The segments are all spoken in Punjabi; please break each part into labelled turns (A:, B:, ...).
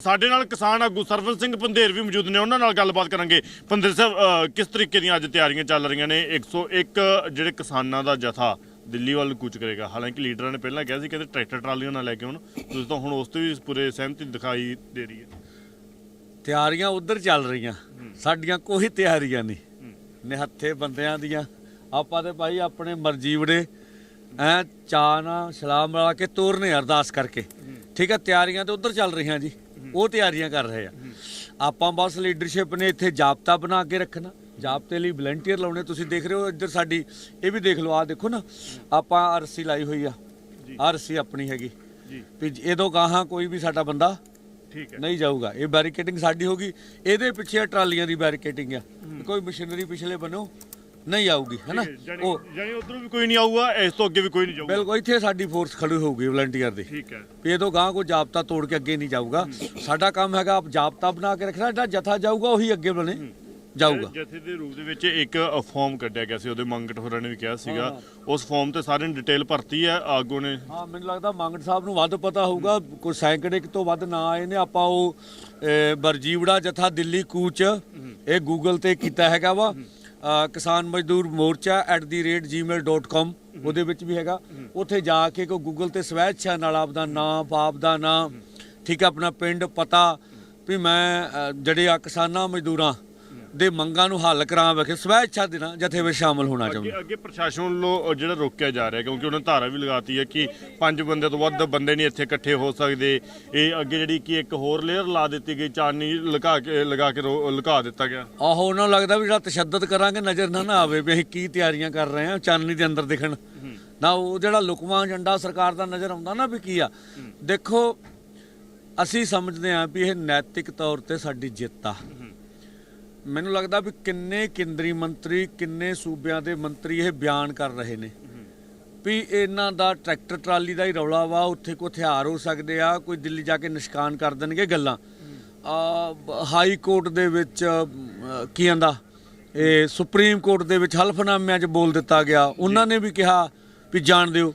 A: ਸਾਡੇ ਨਾਲ ਕਿਸਾਨ ਆਗੂ ਸਰਵਨ ਸਿੰਘ ਪੰਧੇਰ ਵੀ ਮੌਜੂਦ ਨੇ ਉਹਨਾਂ ਨਾਲ ਗੱਲਬਾਤ ਕਰਾਂਗੇ। ਪੰਧੇਰ ਸਾਹਿਬ ਕਿਸ ਤਰੀਕੇ ਦੀਆਂ ਅੱਜ ਤਿਆਰੀਆਂ ਚੱਲ ਰਹੀਆਂ ਨੇ? 101 ਜਿਹੜੇ ਕਿਸਾਨਾਂ ਦਾ ਜਥਾ ਦਿੱਲੀ ਵੱਲ ਕੂਚ ਕਰੇਗਾ। ਹਾਲਾਂਕਿ ਲੀਡਰਾਂ ਨੇ ਪਹਿਲਾਂ ਕਿਹਾ ਸੀ ਕਿ ਟਰੈਕਟਰ ਟਰਾਲੀਆਂ ਨਾਲ ਲੈ ਕੇ ਆਉਣ। ਤੁਸੀਂ ਤਾਂ ਹੁਣ ਉਸ ਤੇ ਵੀ ਪੂਰੇ ਸਹਿਮਤੀ ਦਿਖਾਈ ਦੇ ਰਹੀ ਹੈ।
B: ਤਿਆਰੀਆਂ ਉਧਰ ਚੱਲ ਰਹੀਆਂ। ਸਾਡੀਆਂ ਕੋਈ ਤਿਆਰੀਆਂ ਨਹੀਂ। ਨਿਹੱਥੇ ਬੰਦਿਆਂ ਦੀਆਂ। ਆਪਾਂ ਤੇ ਭਾਈ ਆਪਣੇ ਮਰਜ਼ੀ ਵੜੇ ਐ ਚਾਹ ਨਾਲ ਸਲਾਮ ਮਿਲਾ ਕੇ ਤੋਰਨੇ ਅਰਦਾਸ ਕਰਕੇ। ਠੀਕ ਹੈ ਤਿਆਰੀਆਂ ਤੇ ਉਧਰ ਚੱਲ ਰਹੀਆਂ ਜੀ। ਉਹ ਤਿਆਰੀਆਂ ਕਰ ਰਹੇ ਆ। ਆਪਾਂ ਬਸ ਲੀਡਰਸ਼ਿਪ ਨੇ ਇੱਥੇ ਜਾਬਤਾ ਬਣਾ ਕੇ ਰੱਖਣਾ। ਜਾਬਤੇ ਲਈ ਵਲੰਟੀਅਰ ਲਾਉਣੇ ਤੁਸੀਂ ਦੇਖ ਰਹੇ ਹੋ ਇੱਧਰ ਸਾਡੀ ਇਹ ਵੀ ਦੇਖ ਲਓ ਆ ਦੇਖੋ ਨਾ ਆਪਾਂ ਅਰਸੀ ਲਾਈ ਹੋਈ ਆ। ਅਰਸੀ ਆਪਣੀ ਹੈਗੀ।
A: ਜੀ।
B: ਵੀ ਇਹਦੋਂ ਗਾਹਾਂ ਕੋਈ ਵੀ ਸਾਡਾ ਬੰਦਾ
A: ਠੀਕ ਹੈ।
B: ਨਹੀਂ ਜਾਊਗਾ। ਇਹ ਬੈਰੀਕੇਡਿੰਗ ਸਾਡੀ ਹੋਗੀ ਇਹਦੇ ਪਿੱਛੇ ਟਰਾਲੀਆਂ ਦੀ ਬੈਰੀਕੇਡਿੰਗ ਆ। ਕੋਈ ਮਸ਼ੀਨਰੀ ਪਿਛਲੇ ਬੰਨੋ ਨਹੀਂ ਆਊਗੀ ਹੈਨਾ ਉਹ
A: ਜਾਨੀ ਉਧਰੋਂ ਵੀ ਕੋਈ ਨਹੀਂ ਆਊਗਾ ਇਸ ਤੋਂ ਅੱਗੇ ਵੀ ਕੋਈ ਨਹੀਂ ਜਾਊਗਾ।
B: ਬਿਲਕੁਲ ਇੱਥੇ ਸਾਡੀ ਫੋਰਸ ਖੜੀ ਹੋਊਗੀ ਵਲੰਟੀਅਰ ਦੀ।
A: ਠੀਕ ਹੈ।
B: ਵੀ ਇਹ ਤੋਂ ਗਾਂ ਕੋਈ ਜਾਬਤਾ ਤੋੜ ਕੇ ਅੱਗੇ ਨਹੀਂ ਜਾਊਗਾ। ਸਾਡਾ ਕੰਮ ਹੈਗਾ ਆਪ ਜਾਬਤਾ ਬਣਾ ਕੇ ਰੱਖਣਾ ਜਿਹੜਾ ਜਥਾ ਜਾਊਗਾ ਉਹੀ ਅੱਗੇ ਬਣੇ ਜਾਊਗਾ।
A: ਜਥੇ ਦੇ ਰੂਪ ਦੇ ਵਿੱਚ ਇੱਕ ਫਾਰਮ ਕੱਢਿਆ ਗਿਆ ਸੀ ਉਹਦੇ ਮੰਗਟ ਹੋਰਾਂ ਨੇ ਵੀ ਕਿਹਾ ਸੀਗਾ। ਉਸ ਫਾਰਮ ਤੇ ਸਾਰਿਆਂ ਨੇ ਡਿਟੇਲ ਭਰਤੀ ਹੈ ਆਗੂ ਨੇ।
B: ਹਾਂ ਮੈਨੂੰ ਲੱਗਦਾ ਮੰਗਟ ਸਾਹਿਬ ਨੂੰ ਵੱਧ ਪਤਾ ਹੋਊਗਾ ਕੋਈ ਸੈਂਕੜੇ ਤੋਂ ਵੱਧ ਨਾ ਆਏ ਨੇ ਆਪਾਂ ਉਹ ਬਰਜੀਵੜਾ ਜਥਾ ਦਿੱਲੀ ਕੂਚ ਇਹ ਗੂਗਲ ਤੇ ਕੀਤਾ ਹੈਗਾ ਵਾ। ਕਿਸਾਨ ਮਜ਼ਦੂਰ ਮੋਰਚਾ @gmail.com ਉਹਦੇ ਵਿੱਚ ਵੀ ਹੈਗਾ। ਉੱਥੇ ਜਾ ਕੇ ਕੋ ਗੂਗਲ ਤੇ ਸਵੈच्छਾ ਨਾਲ ਆਪਦਾ ਨਾਮ ਬਾਪ ਦਾ ਨਾਮ, ਠੀਕ ਹੈ ਆਪਣਾ ਪਿੰਡ ਪਤਾ ਵੀ ਮੈਂ ਜਿਹੜੇ ਆ ਕਿਸਾਨਾਂ ਮਜ਼ਦੂਰਾਂ ਦੇ ਮੰਗਾਂ ਨੂੰ ਹੱਲ ਕਰਾਂ ਵੇਖੇ ਸਵੈच्छਾ ਦੇ ਨਾਲ ਜਥੇ ਵਿੱਚ ਸ਼ਾਮਲ ਹੋਣਾ ਚਾਹੁੰਦਾ।
A: ਅੱਗੇ ਪ੍ਰਸ਼ਾਸਨ ਵੱਲੋਂ ਜਿਹੜਾ ਰੋਕਿਆ ਜਾ ਰਿਹਾ ਕਿਉਂਕਿ ਉਹਨਾਂ ਧਾਰਾ ਵੀ ਲਗਾਤੀ ਹੈ ਕਿ ਪੰਜ ਬੰਦੇ ਤੋਂ ਵੱਧ ਬੰਦੇ ਨਹੀਂ ਇੱਥੇ ਇਕੱਠੇ ਹੋ ਸਕਦੇ। ਇਹ ਅੱਗੇ ਜਿਹੜੀ ਕਿ ਇੱਕ ਹੋਰ ਲੇਅਰ ਲਾ ਦਿੱਤੀ ਗਈ ਚਾਨੀ ਲਗਾ ਕੇ ਲਗਾ ਕੇ ਲੁਕਾ ਦਿੱਤਾ ਗਿਆ।
B: ਆਹੋ ਉਹਨਾਂ ਨੂੰ ਲੱਗਦਾ ਵੀ ਜਿਹੜਾ ਤਸ਼ੱਦਦ ਕਰਾਂਗੇ ਨਜ਼ਰ ਨਾ ਨਾ ਆਵੇ ਵੀ ਅਸੀਂ ਕੀ ਤਿਆਰੀਆਂ ਕਰ ਰਹੇ ਹਾਂ ਚਾਨਣੀ ਦੇ ਅੰਦਰ ਦਿਖਣ। ਨਾ ਉਹ ਜਿਹੜਾ ਲੁਕਵਾਂ ਏਜੰਡਾ ਸਰਕਾਰ ਦਾ ਨਜ਼ਰ ਆਉਂਦਾ ਨਾ ਵੀ ਕੀ ਆ। ਦੇਖੋ ਅਸੀਂ ਸਮਝਦੇ ਹਾਂ ਵੀ ਇਹ ਨੈਤਿਕ ਤੌਰ ਤੇ ਸਾਡੀ ਜਿੱਤ ਆ। ਮੈਨੂੰ ਲੱਗਦਾ ਵੀ ਕਿੰਨੇ ਕੇਂਦਰੀ ਮੰਤਰੀ ਕਿੰਨੇ ਸੂਬਿਆਂ ਦੇ ਮੰਤਰੀ ਇਹ ਬਿਆਨ ਕਰ ਰਹੇ ਨੇ। ਵੀ ਇਹਨਾਂ ਦਾ ਟਰੈਕਟਰ ਟਰਾਲੀ ਦਾ ਹੀ ਰੌਲਾ ਵਾ ਉੱਥੇ ਕੋਈ ਹਥਿਆਰ ਹੋ ਸਕਦੇ ਆ ਕੋਈ ਦਿੱਲੀ ਜਾ ਕੇ ਨਿਸ਼ਕਾਨ ਕਰ ਦੇਣਗੇ ਗੱਲਾਂ। ਆ ਹਾਈ ਕੋਰਟ ਦੇ ਵਿੱਚ ਕੀ ਆਂਦਾ? ਇਹ ਸੁਪਰੀਮ ਕੋਰਟ ਦੇ ਵਿੱਚ ਹਲਫਨਾਮਿਆਂ 'ਚ ਬੋਲ ਦਿੱਤਾ ਗਿਆ। ਉਹਨਾਂ ਨੇ ਵੀ ਕਿਹਾ ਵੀ ਜਾਣ ਦਿਓ।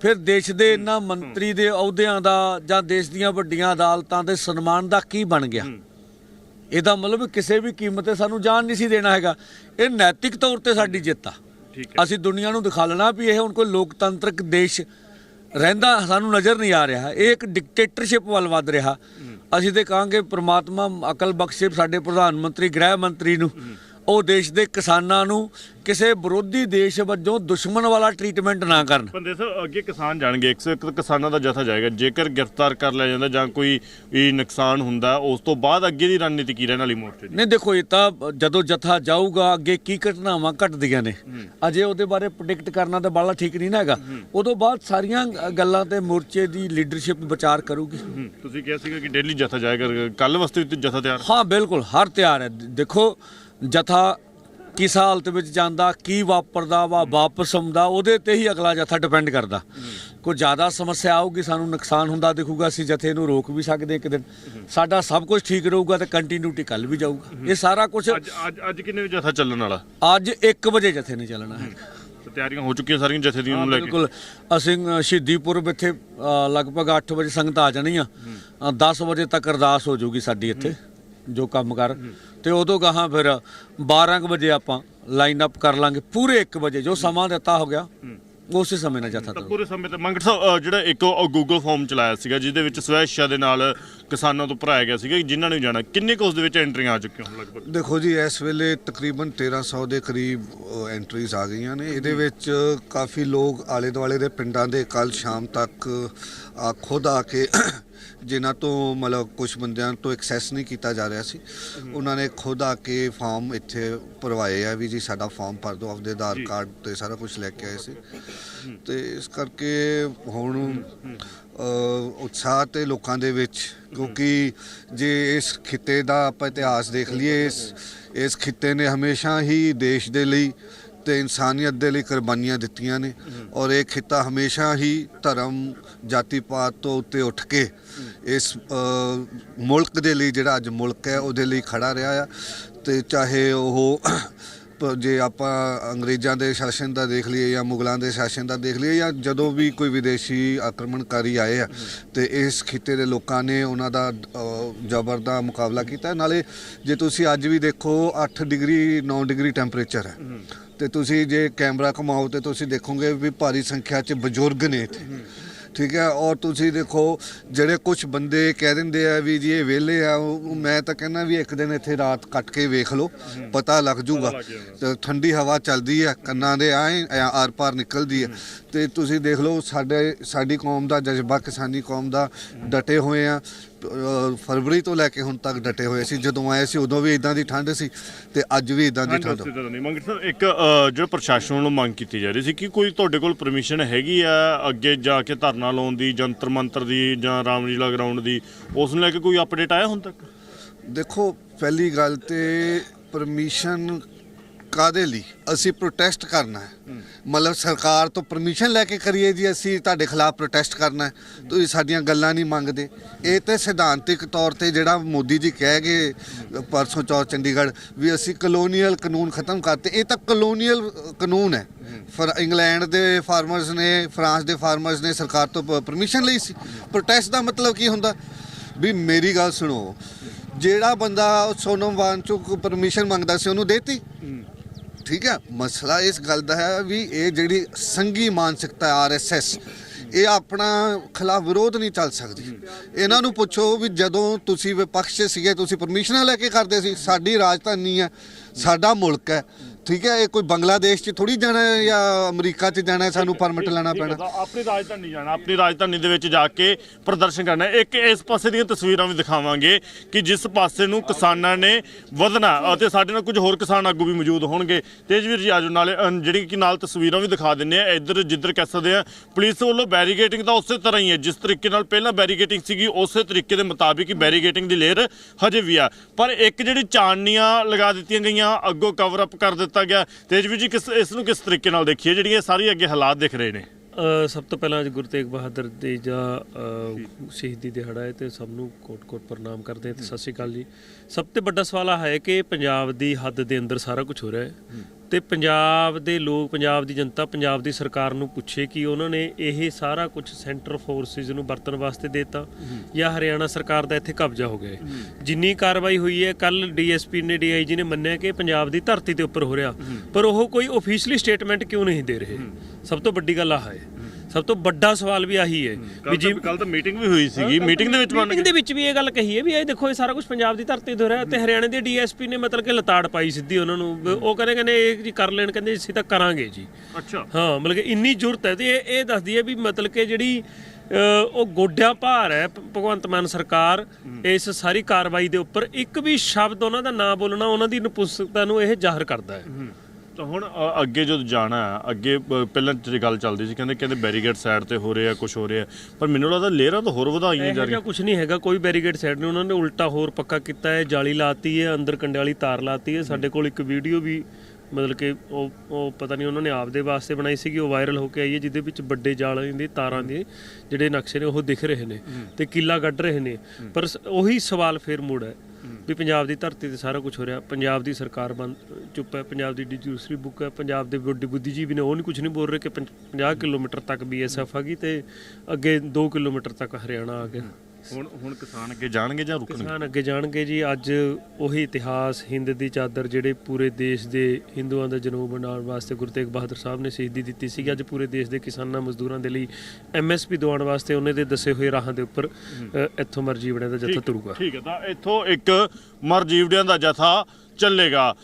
B: ਫਿਰ ਦੇਸ਼ ਦੇ ਇਹਨਾਂ ਮੰਤਰੀ ਦੇ ਅਹੁਦਿਆਂ ਦਾ ਜਾਂ ਦੇਸ਼ ਦੀਆਂ ਵੱਡੀਆਂ ਅਦਾਲਤਾਂ ਦੇ ਸਨਮਾਨ ਦਾ ਕੀ ਬਣ ਗਿਆ? ਇਹਦਾ ਮਤਲਬ ਕਿਸੇ ਵੀ ਕੀਮਤ ਤੇ ਸਾਨੂੰ ਜਾਣ ਨਹੀਂ ਸੀ ਦੇਣਾ ਹੈਗਾ। ਇਹ ਨੈਤਿਕ ਤੌਰ ਤੇ ਸਾਡੀ ਜਿੱਤ ਆ। ਅਸੀਂ ਦੁਨੀਆ ਨੂੰ ਦਿਖਾ ਲੈਣਾ ਵੀ ਇਹ ਹੁਣ ਕੋਈ ਲੋਕਤੰਤਰਕ ਦੇਸ਼ ਰਹਿੰਦਾ ਸਾਨੂੰ ਨਜ਼ਰ ਨਹੀਂ ਆ ਰਿਹਾ। ਇਹ ਇੱਕ ਡਿਕਟੇਟਰਸ਼ਿਪ ਵੱਲ ਵੱਧ ਰਿਹਾ। ਅਸੀਂ ਤੇ ਕਹਾਂਗੇ ਪ੍ਰਮਾਤਮਾ ਅਕਲ ਬਖਸ਼ੇ ਸਾਡੇ ਪ੍ਰਧਾਨ ਮੰਤਰੀ ਗ੍ਰਹਿ ਮੰਤਰੀ ਨੂੰ। ਉਹ ਦੇਸ਼ ਦੇ ਕਿਸਾਨਾਂ ਨੂੰ ਕਿਸੇ ਵਿਰੋਧੀ ਦੇਸ਼ ਵਜੋਂ ਦੁਸ਼ਮਣ ਵਾਲਾ ਟ੍ਰੀਟਮੈਂਟ ਨਾ ਕਰਨ।
A: ਬੰਦੇ ਸਾਹਿਬ ਅੱਗੇ ਕਿਸਾਨ ਜਾਣਗੇ। 101 ਕਿਸਾਨਾਂ ਦਾ ਜਥਾ ਜਾਏਗਾ। ਜੇਕਰ ਗ੍ਰਿਫਤਾਰ ਕਰ ਲਿਆ ਜਾਂਦਾ ਜਾਂ ਕੋਈ ਵੀ ਨੁਕਸਾਨ ਹੁੰਦਾ ਉਸ ਤੋਂ ਬਾਅਦ ਅੱਗੇ ਦੀ ਰਣਨੀਤੀ ਕੀ ਰਹਿਣ ਵਾਲੀ ਮੋਰਚੇ ਦੀ?
B: ਨਹੀਂ ਦੇਖੋ ਇਹ ਤਾਂ ਜਦੋਂ ਜਥਾ ਜਾਊਗਾ ਅੱਗੇ ਕੀ ਘਟਨਾਵਾਂ ਘਟਦੀਆਂ ਨੇ? ਅਜੇ ਉਹਦੇ ਬਾਰੇ ਪ੍ਰੈਡਿਕਟ ਕਰਨਾ ਤਾਂ ਬਾਲਾ ਠੀਕ ਨਹੀਂ ਨਾ ਹੈਗਾ। ਉਦੋਂ ਬਾਅਦ ਸਾਰੀਆਂ ਗੱਲਾਂ ਤੇ ਮੋਰਚੇ ਦੀ ਲੀਡਰਸ਼ਿਪ ਵਿਚਾਰ ਕਰੂਗੀ।
A: ਤੁਸੀਂ ਕਿਹਾ ਸੀਗਾ ਕਿ ਡੇਲੀ ਜਥਾ ਜਾਏਗਾ। ਕੱਲ ਵਾਸਤੇ ਵੀ ਜਥਾ ਤਿਆਰ?
B: ਹਾਂ ਬਿਲਕੁਲ ਹਰ ਤਿਆਰ ਹੈ। ਦੇਖੋ ਜਥਾ ਕਿਸ ਹਾਲਤ ਵਿੱਚ ਜਾਂਦਾ ਕੀ ਵਾਪਰਦਾ ਵਾ ਵਾਪਸ ਆਉਂਦਾ ਉਹਦੇ ਤੇ ਹੀ ਅਗਲਾ ਜਥਾ ਡਿਪੈਂਡ ਕਰਦਾ। ਕੋਈ ਜ਼ਿਆਦਾ ਸਮੱਸਿਆ ਆਊਗੀ ਸਾਨੂੰ ਨੁਕਸਾਨ ਹੁੰਦਾ ਦਿਖੂਗਾ ਅਸੀਂ ਜਥੇ ਨੂੰ ਰੋਕ ਵੀ ਸਕਦੇ ਇੱਕ ਦਿਨ। ਸਾਡਾ ਸਭ ਕੁਝ ਠੀਕ ਰਹੂਗਾ ਤੇ ਕੰਟੀਨਿਊਟੀ ਕੱਲ ਵੀ ਜਾਊਗਾ। ਇਹ ਸਾਰਾ ਕੁਝ
A: ਅੱਜ ਅੱਜ ਅੱਜ ਕਿੰਨੇ ਵਜੇ ਜਥਾ ਚੱਲਣ ਵਾਲਾ?
B: ਅੱਜ 1 ਵਜੇ ਜਥੇ ਨੇ ਚੱਲਣਾ ਹੈ।
A: ਤਿਆਰੀਆਂ ਹੋ ਚੁੱਕੀਆਂ ਸਾਰੀਆਂ ਜਥੇ ਦੀਆਂ ਨੂੰ ਲੈ ਕੇ?
B: ਬਿਲਕੁਲ। ਅਸੀਂ ਸ਼ਹੀਦੀਪੁਰ ਇੱਥੇ ਲਗਭਗ 8 ਵਜੇ ਸੰਗਤ ਆ ਜਾਣੀ ਆ। 10 ਵਜੇ ਤੱਕ ਅਰਦਾਸ ਹੋ ਜਾਊਗੀ ਸਾਡੀ ਇੱਥੇ। ਜੋ ਕੰਮ ਕਰ। ਤੇ ਉਦੋਂ ਗਾਹਾਂ ਫਿਰ 12 ਕੁ ਵਜੇ ਆਪਾਂ ਲਾਈਨ ਅਪ ਕਰ ਲਾਂਗੇ ਪੂਰੇ 1 ਵਜੇ ਜੋ ਸਮਾਂ ਦਿੱਤਾ ਹੋ ਗਿਆ ਉਸੇ ਸਮੇਂ ਨਾਲ ਜਥਾ
A: ਤਾਂ
B: ਤੁਰੂ
A: ਪੂਰੇ ਸਮੇਂ ਤੇ ਮੰਗਟ ਸਾਹਿਬ ਜਿਹੜਾ ਇੱਕ ਗੂਗਲ ਫਾਰਮ ਚਲਾਇਆ ਸੀਗਾ ਜਿਹਦੇ ਵਿੱਚ ਸਵੈਛਾ ਦੇ ਨਾਲ ਕਿਸਾਨਾਂ ਤੋਂ ਭਰਾਇਆ ਗਿਆ ਸੀਗਾ ਜਿਨ੍ਹਾਂ ਨੇ ਜਾਣਾ ਕਿੰਨੇ ਕੁ ਉਸ ਦੇ ਵਿੱਚ ਐਂਟਰੀਆਂ ਆ ਚੁੱਕੀਆਂ ਹੁਣ ਲਗਭਗ?
C: ਦੇਖੋ ਜੀ ਇਸ ਵੇਲੇ ਤਕਰੀਬਨ 1300 ਦੇ ਕਰੀਬ ਐਂਟਰੀਜ਼ ਆ ਗਈਆਂ ਨੇ। ਇਹਦੇ ਵਿੱਚ ਕਾਫੀ ਲੋਕ ਆਲੇ ਦੁਆਲੇ ਦੇ ਪਿੰਡਾਂ ਦੇ ਕੱਲ ਸ਼ਾਮ ਤੱਕ ਆ ਖੁਦ ਆ ਕੇ ਜਿਨ੍ਹਾਂ ਤੋਂ ਮਤਲਬ ਕੁਝ ਬੰਦਿਆਂ ਤੋਂ ਐਕਸੈਸ ਨਹੀਂ ਕੀਤਾ ਜਾ ਰਿਹਾ ਸੀ। ਉਹਨਾਂ ਨੇ ਖੁਦ ਆ ਕੇ ਫਾਰਮ ਇੱਥੇ ਭਰਵਾਏ ਆ ਵੀ ਜੀ ਸਾਡਾ ਫਾਰਮ ਭਰ ਦਿਓ ਆਪਦੇ ਆਧਾਰ ਕਾਰਡ ਤੇ ਸਾਰਾ ਕੁਝ ਲੈ ਕੇ ਆਏ ਸੀ। ਤੇ ਇਸ ਕਰਕੇ ਹੁਣ ਉਤਸ਼ਾਹ ਤੇ ਲੋਕਾਂ ਦੇ ਵਿੱਚ ਕਿਉਂਕਿ ਜੇ ਇਸ ਖਿੱਤੇ ਦਾ ਆਪਾਂ ਇਤਿਹਾਸ ਦੇਖ ਲਈਏ ਇਸ ਇਸ ਖਿੱਤੇ ਨੇ ਹਮੇਸ਼ਾ ਹੀ ਦੇਸ਼ ਦੇ ਲਈ ਤੇ ਇਨਸਾਨੀਅਤ ਦੇ ਲਈ ਕੁਰਬਾਨੀਆਂ ਦਿੱਤੀਆਂ ਨੇ ਔਰ ਇਹ ਖਿੱਤਾ ਹਮੇਸ਼ਾ ਹੀ ਧਰਮ, ਜਾਤੀ ਪਾਤ ਤੋਂ ਉੱਤੇ ਉੱਠ ਕੇ ਇਸ ਮੁਲਕ ਦੇ ਲਈ ਜਿਹੜਾ ਅੱਜ ਮੁਲਕ ਹੈ, ਉਹਦੇ ਲਈ ਖੜਾ ਰਿਹਾ ਆ ਤੇ ਚਾਹੇ ਉਹ ਜੇ ਆਪਾਂ ਅੰਗਰੇਜ਼ਾਂ ਦੇ ਸ਼ਾਸਨ ਦਾ ਦੇਖ ਲਈਏ ਜਾਂ ਮੁਗਲਾਂ ਦੇ ਸ਼ਾਸਨ ਦਾ ਦੇਖ ਲਈਏ ਜਾਂ ਜਦੋਂ ਵੀ ਕੋਈ ਵਿਦੇਸ਼ੀ ਆਕਰਮਣਕਾਰੀ ਆਏ ਆ, ਤੇ ਇਸ ਖਿੱਤੇ ਦੇ ਲੋਕਾਂ ਨੇ ਉਹਨਾਂ ਦਾ ਜ਼ਬਰ ਦਾ ਮੁਕਾਬਲਾ ਕੀਤਾ। ਨਾਲੇ ਜੇ ਤੁਸੀਂ ਅੱਜ ਵੀ ਦੇਖੋ 8 ਡਿਗਰੀ 9 ਡਿਗਰੀ ਟੈਂਪਰੇਚਰ ਹੈ। ਤੇ ਤੁਸੀਂ ਜੇ ਕੈਮਰਾ ਘੁਮਾਓ ਤੇ ਤੁਸੀਂ ਦੇਖੋਗੇ ਵੀ ਭਾਰੀ ਸੰਖਿਆ 'ਚ ਬਜ਼ੁਰਗ ਨੇ ਇੱਥੇ। ਠੀਕ ਹੈ ਔਰ ਤੁਸੀਂ ਦੇਖੋ ਜਿਹੜੇ ਕੁਝ ਬੰਦੇ ਕਹਿ ਦਿੰਦੇ ਆ ਵੀ ਜੀ ਇਹ ਵਿਹਲੇ ਆ ਉਹ ਮੈਂ ਤਾਂ ਕਹਿੰਦਾ ਵੀ ਇੱਕ ਦਿਨ ਇੱਥੇ ਰਾਤ ਕੱਟ ਕੇ ਵੇਖ ਲਓ ਪਤਾ ਲੱਗ ਜੂਗਾ। ਤੇ ਠੰਡੀ ਹਵਾ ਚੱਲਦੀ ਹੈ ਕੰਨਾਂ ਦੇ ਆਏ ਆਰ ਪਾਰ ਨਿਕਲਦੀ ਹੈ। ਤੇ ਤੁਸੀਂ ਦੇਖ ਲਓ ਸਾਡੇ ਸਾਡੀ ਕੌਮ ਦਾ ਜਜ਼ਬਾ ਕਿਸਾਨੀ ਕੌਮ ਦਾ ਡਟੇ ਹੋਏ ਆ। ਫਰਵਰੀ ਤੋਂ ਲੈ ਕੇ ਹੁਣ ਤੱਕ ਡਟੇ ਹੋਏ ਸੀ। ਜਦੋਂ ਆਏ ਸੀ ਉਦੋਂ ਵੀ ਇਦਾਂ ਦੀ ਠੰਡ ਸੀ ਤੇ ਅੱਜ ਵੀ ਇਦਾਂ ਦੀ ਠੰਡ
A: ਨਹੀਂ ਮੰਗ ਸਰ ਇੱਕ ਅ, ਜਿਹੜਾ ਪ੍ਰਸ਼ਾਸਨ ਵੱਲੋਂ ਮੰਗ ਕੀਤੀ ਜਾ ਰਹੀ ਸੀ ਕਿ ਕੋਈ ਤੁਹਾਡੇ ਕੋਲ ਪਰਮਿਸ਼ਨ ਹੈਗੀ ਆ ਅੱਗੇ ਜਾ ਕੇ ਧਰਨਾ ਲਾਉਣ ਦੀ ਜੰਤਰ ਮੰਤਰ ਦੀ ਜਾਂ ਰਾਮਲੀਲਾ ਗਰਾਊਂਡ ਦੀ ਉਸ ਨੂੰ ਲੈ ਕੇ ਕੋਈ ਅਪਡੇਟ ਆਇਆ ਹੁਣ ਤੱਕ?
C: ਦੇਖੋ ਪਹਿਲੀ ਗੱਲ ਤੇ ਪਰਮਿਸ਼ਨ ਕਾਦੇ ਲਈ? ਅਸੀਂ ਪ੍ਰੋਟੈਸਟ ਕਰਨਾ ਹੈ। ਮਤਲਬ ਸਰਕਾਰ ਤੋਂ ਪਰਮਿਸ਼ਨ ਲੈ ਕੇ ਕਰੀਏ ਜੀ ਅਸੀਂ, ਤੁਹਾਡੇ ਖਿਲਾਫ ਪ੍ਰੋਟੈਸਟ ਕਰਨਾ ਹੈ। ਤੁਸੀਂ ਸਾਡੀਆਂ ਗੱਲਾਂ ਨਹੀਂ ਮੰਗਦੇ। ਇਹ ਤੇ ਸਿਧਾਂਤਿਕ ਤੌਰ ਤੇ ਜਿਹੜਾ ਮੋਦੀ ਜੀ ਕਹਿ ਗਏ ਪਰਸੋਂ ਚੌਥ ਚੰਡੀਗੜ੍ਹ ਵੀ ਅਸੀਂ ਕਲੋਨੀਅਲ ਕਾਨੂੰਨ ਖਤਮ ਕਰਤੇ। ਇਹ ਤਾਂ ਕਲੋਨੀਅਲ ਕਾਨੂੰਨ ਹੈ। ਫਰ ਇੰਗਲੈਂਡ ਦੇ ਫਾਰਮਰਸ ਨੇ, ਫਰਾਂਸ ਦੇ ਫਾਰਮਰਸ ਨੇ ਸਰਕਾਰ ਤੋਂ ਪਰਮਿਸ਼ਨ ਲਈ ਸੀ। ਪ੍ਰੋਟੈਸਟ ਦਾ ਮਤਲਬ ਕੀ ਹੁੰਦਾ? ਵੀ ਮੇਰੀ ਗੱਲ ਸੁਣੋ, ਜਿਹੜਾ ਬੰਦਾ ਸੋਨਮ ਵਾਂਚੁਕ ਪਰਮਿਸ਼ਨ ਮੰਗਦਾ ਸੀ ਉਹਨੂੰ ਦੇਤੀ। ਠੀਕ ਹੈ? ਮਸਲਾ ਇਸ ਗੱਲ ਦਾ ਹੈ ਵੀ ਇਹ ਜਿਹੜੀ ਸੰਗੀ ਮਾਨਸਿਕਤਾ ਆਰਐਸਐਸ, ਇਹ ਆਪਣਾ ਖਿਲਾਫ ਵਿਰੋਧ ਨਹੀਂ ਚੱਲ ਸਕਦੀ। ਇਹਨਾਂ ਨੂੰ ਪੁੱਛੋ ਵੀ ਜਦੋਂ ਤੁਸੀਂ ਵਿਪਕਸ਼ ਸੀਗੇ, ਤੁਸੀਂ ਪਰਮਿਸ਼ਨਾਂ ਲੈ ਕੇ ਕਰਦੇ ਸੀ, ਸਾਡੀ ਰਾਜਧਾਨੀ ਹੈ ਸਾਡਾ ਮੁਲਕ ਹੈ ਠੀਕ ਹੈ? ਇਹ ਕੋਈ ਬੰਗਲਾਦੇਸ਼ 'ਚ ਥੋੜੀ ਜਾਣਾ ਹੈ ਜਾਂ ਅਮਰੀਕਾ 'ਚ ਜਾਣਾ ਹੈ, ਸਾਨੂੰ ਪਰਮਿਟ ਲੈਣਾ ਪੈਣਾ।
A: ਆਪਣੀ ਰਾਜਧਾਨੀ ਜਾਣਾ ਆਪਣੀ ਰਾਜਧਾਨੀ ਦੇ ਵਿੱਚ ਜਾ ਕੇ ਪ੍ਰਦਰਸ਼ਨ ਕਰਨਾ ਹੈ। ਇੱਕ ਇਸ ਪਾਸੇ ਦੀਆਂ ਤਸਵੀਰਾਂ ਵੀ ਦਿਖਾਵਾਂਗੇ ਕਿ ਜਿਸ ਪਾਸੇ ਨੂੰ ਕਿਸਾਨਾਂ ਨੇ ਵਧਣਾ ਅਤੇ ਸਾਡੇ ਨਾਲ ਕੁਝ ਹੋਰ ਕਿਸਾਨ ਆਗੂ ਵੀ ਮੌਜੂਦ ਹੋਣਗੇ। ਤੇਜਵੀਰ ਜੀ ਆਜੋ ਨਾਲੇ ਜਿਹੜੀ ਕਿ ਨਾਲ ਤਸਵੀਰਾਂ ਵੀ ਦਿਖਾ ਦਿੰਨੇ ਆ ਇੱਧਰ ਜਿੱਧਰ ਕਹਿ ਸਕਦੇ ਆ ਪੁਲਿਸ ਵੱਲੋਂ ਬੈਰੀਗੇਟਿੰਗ ਤਾਂ ਉਸੇ ਤਰ੍ਹਾਂ ਹੀ ਹੈ। ਜਿਸ ਤਰੀਕੇ ਨਾਲ ਪਹਿਲਾਂ ਬੈਰੀਗੇਟਿੰਗ ਸੀਗੀ ਉਸੇ ਤਰੀਕੇ ਦੇ ਮੁਤਾਬਿਕ ਹੀ ਬੈਰੀਗੇਟਿੰਗ ਦੀ ਲੇਅਰ ਹਜੇ ਵੀ ਆ। ਪਰ ਇੱਕ ਜਿਹੜੀ ਚਾਨਣੀਆਂ ਲਗਾ ਦਿੱਤੀਆਂ ਗਈਆਂ ਅੱਗੋਂ ਕਵਰ ਅਪ ਕਰ ਦਿੱਤਾ ਗਿਆ। ਤੇਜਵੀਰ ਜੀ ਕਿਸ ਇਸ ਨੂੰ ਕਿਸ ਤਰੀਕੇ ਨਾਲ ਦੇਖੀਏ? ਜਿਹੜੀਆਂ ਸਾਰੀ ਅੱਗੇ ਹਾਲਾਤ ਦਿਖ ਰਹੇ ਨੇ।
D: ਸਭ ਤੋਂ ਪਹਿਲਾਂ ਅੱਜ ਗੁਰੂ ਤੇਗ ਬਹਾਦਰ ਦੇ ਜਾਂ ਅ, ਸ਼ਹੀਦੀ ਦਿਹਾੜਾ ਹੈ ਤੇ ਸਭ ਨੂੰ ਕੋਟ-ਕੋਟ ਪ੍ਰਣਾਮ ਕਰਦੇ ਹਾਂ ਤੇ ਸਤਿ ਸ਼੍ਰੀ ਅਕਾਲ ਜੀ। ਸਭ ਤੋਂ ਵੱਡਾ ਸਵਾਲ ਆ ਹੈ ਕਿ ਪੰਜਾਬ ਦੀ ਹੱਦ ਦੇ ਅੰਦਰ ਸਾਰਾ ਕੁਝ ਹੋ ਰਿਹਾ ਹੈ। ਤੇ ਪੰਜਾਬ ਦੇ ਲੋਕ ਪੰਜਾਬ ਦੀ ਜਨਤਾ ਪੰਜਾਬ ਦੀ ਸਰਕਾਰ ਨੂੰ ਪੁੱਛੇ ਕਿ ਉਹਨਾਂ ਨੇ ਇਹ ਸਾਰਾ ਕੁਝ ਸੈਂਟਰ ਫੋਰਸਿਸ ਨੂੰ ਵਰਤਣ ਵਾਸਤੇ ਦੇਤਾ ਜਾਂ ਹਰਿਆਣਾ ਸਰਕਾਰ ਦਾ ਇੱਥੇ ਕਬਜ਼ਾ ਹੋ ਗਿਆ ਜਿੰਨੀ ਕਾਰਵਾਈ ਹੋਈ ਹੈ ਕੱਲ ਡੀਐਸਪੀ ਨੇ ਡੀਆਈਜੀ ਨੇ ਮੰਨਿਆ ਕਿ ਪੰਜਾਬ ਦੀ ਧਰਤੀ ਦੇ ਉੱਪਰ ਹੋ ਰਿਹਾ। ਪਰ ਉਹ ਕੋਈ ਆਫੀਸ਼ੀਅਲੀ ਸਟੇਟਮੈਂਟ ਕਿਉਂ ਨਹੀਂ ਦੇ ਰਹੇ? ਸਭ ਤੋਂ ਵੱਡੀ ਗੱਲ ਆਹ ਹੈ। ਸਭ ਤੋਂ ਵੱਡਾ ਸਵਾਲ ਵੀ ਆਹੀ ਹੈ ਵੀ ਜੀ
A: ਕੱਲ ਤਾਂ ਮੀਟਿੰਗ ਵੀ ਹੋਈ ਸੀਗੀ। ਮੀਟਿੰਗ ਦੇ ਵਿੱਚ
D: ਮੀਟਿੰਗ ਦੇ ਵਿੱਚ ਵੀ ਇਹ ਗੱਲ ਕਹੀ ਹੈ ਵੀ ਇਹ ਦੇਖੋ ਇਹ ਸਾਰਾ ਕੁਝ ਪੰਜਾਬ ਦੀ ਧਰਤੀ ਤੇ ਹੋ ਰਿਹਾ ਤੇ ਹਰਿਆਣੇ ਦੇ ਡੀਐਸਪੀ ਨੇ ਮਤਲਬ ਕਿ ਲਤਾੜ ਪਾਈ ਸਿੱਧੀ ਉਹਨਾਂ ਨੂੰ। ਉਹ ਕਹਿੰਦੇ ਕਹਿੰਦੇ ਇਹ ਜੀ ਕਰ ਲੈਣ ਕਹਿੰਦੇ ਅਸੀਂ ਤਾਂ ਕਰਾਂਗੇ ਜੀ।
A: ਅੱਛਾ।
D: ਹਾਂ ਮਤਲਬ ਕਿ ਇੰਨੀ ਜ਼ਰੂਰਤ ਹੈ ਤੇ ਇਹ ਇਹ ਦੱਸਦੀ ਹੈ ਵੀ ਮਤਲਬ ਕਿ ਜਿਹੜੀ ਉਹ ਗੋਡਿਆਂ ਭਾਰ ਹੈ ਭਗਵੰਤ ਮਾਨ ਸਰਕਾਰ ਇਸ ਸਾਰੀ ਕਾਰਵਾਈ ਦੇ ਉੱਪਰ ਇੱਕ ਵੀ ਸ਼ਬਦ ਉਹਨਾਂ ਦਾ ਨਾ ਬੋਲਣਾ ਉਹਨਾਂ ਦੀ ਨਪੁੰਸਕਤਾ ਨੂੰ ਇਹ ਜ਼ਾਹਰ ਕਰਦਾ ਹੈ।
A: ਤਾਂ ਹੁਣ ਅ, ਅੱਗੇ ਜਦੋਂ ਜਾਣਾ ਹੈ ਅੱਗੇ ਬ- ਪਹਿਲਾਂ ਜਿਹੜੀ ਗੱਲ ਚੱਲਦੀ ਸੀ ਕਹਿੰਦੇ ਕਹਿੰਦੇ ਬੈਰੀਗੇਡ ਸਾਈਡ ਤੇ ਹੋ ਰਿਹਾ ਕੁਝ ਹੋ ਰਿਹਾ। ਪਰ ਮੈਨੂੰ ਲੱਗਦਾ ਲੇਅਰਾਂ ਤਾਂ ਹੋਰ ਵਧਾਈਆਂ ਜਾ
D: ਇਹੋ
A: ਰਹੀਆਂ।
D: ਕੁਝ ਨਹੀਂ ਹੈਗਾ ਕੋਈ ਬੈਰੀਗੇਡ ਸਾਈਡ ਨਹੀਂ। ਉਹਨਾਂ ਨੇ ਉਲਟਾ ਹੋਰ ਪੱਕਾ ਕੀਤਾ ਹੈ ਜਾਲੀ ਲਾਤੀ ਹੈ ਅੰਦਰ ਕੰਡੇ ਵਾਲੀ ਤਾਰ ਲਾਤੀ ਹੈ। ਸਾਡੇ ਕੋਲ ਇੱਕ ਵੀਡੀਓ ਵੀ ਮਤਲਬ ਕਿ ਉਹ ਉਹ ਪਤਾ ਨਹੀਂ ਉਹਨਾਂ ਨੇ ਆਪਦੇ ਵਾਸਤੇ ਬਣਾਈ ਸੀਗੀ ਉਹ ਵਾਇਰਲ ਹੋ ਕੇ ਆਈ ਹੈ ਜਿਹਦੇ ਵਿੱਚ ਵੱਡੇ ਜਾਲਾਂ ਦੇ ਤਾਰਾਂ ਦੇ ਜਿਹੜੇ ਨਕਸ਼ੇ ਨੇ ਉਹ ਦਿਖ ਰਹੇ ਨੇ ਤੇ ਕਿੱਲਾ ਗੱਡ ਰਹੇ ਨੇ। ਪਰ ਸ- ਉਹੀ ਸਵਾਲ ਫੇਰ ਮੁੜ ਹੈ। ਵੀ ਪੰਜਾਬ ਦੀ ਧਰਤੀ ਤੇ ਸਾਰਾ ਕੁਝ ਹੋ ਰਿਹਾ। ਪੰਜਾਬ ਦੀ ਸਰਕਾਰ ਬੰਦ ਚੁੱਪ ਹੈ ਪੰਜਾਬ ਦੀ ਦੂਸਰੀ ਬੁੱਕ ਹੈ ਪੰਜਾਬ ਦੇ ਵੱਡੇ ਬੁੱਧੀਜੀਵੀ ਨੇ ਉਹ ਨਹੀਂ ਕੁਝ ਨਹੀਂ ਬੋਲ ਰਹੇ ਕਿ ਪੰਜ- 50 ਕਿਲੋਮੀਟਰ ਤੱਕ ਬੀਐਸਐਫ ਆ ਗਈ ਤੇ ਅੱਗੇ 2 ਕਿਲੋਮੀਟਰ ਤੱਕ ਹਰਿਆਣਾ ਆ ਗਿਆ।
A: ਹੁਣ ਹੁਣ ਕਿਸਾਨ ਅੱਗੇ ਜਾਣਗੇ ਜਾਂ ਰੁਕਣਗੇ?
D: ਕਿਸਾਨ ਅੱਗੇ ਜਾਣਗੇ ਜੀ ਅੱਜ ਉਹੀ ਇਤਿਹਾਸ ਹਿੰਦ ਦੀ ਚਾਦਰ ਜਿਹੜੇ ਪੂਰੇ ਦੇਸ਼ ਦੇ ਹਿੰਦੂਆਂ ਦਾ ਜਨਮ ਬਣਾਉਣ ਵਾਸਤੇ ਗੁਰੂ ਤੇਗ ਬਹਾਦਰ ਸਾਹਿਬ ਨੇ ਸ਼ਹੀਦੀ ਦਿੱਤੀ ਸੀ ਅੱਜ ਪੂਰੇ ਦੇਸ਼ ਦੇ ਕਿਸਾਨਾਂ ਮਜ਼ਦੂਰਾਂ ਦੇ ਲਈ ਐਮਐਸਪੀ ਦਿਵਾਉਣ ਵਾਸਤੇ ਉਹਨੇ ਦੇ ਦੱਸੇ ਹੋਏ ਰਾਹਾਂ ਦੇ ਉੱਪਰ ਇੱਥੋਂ ਮਰਜ਼ੀ ਬਣੇ ਦਾ ਜੱਥਾ ਤੁਰੂਗਾ।
A: ਠੀਕ ਹੈ ਤਾਂ ਇੱਥੋਂ ਇੱਕ ਮਰਜੀਵੜਿਆਂ ਦਾ ਜਥਾ ਚੱਲੇਗਾ।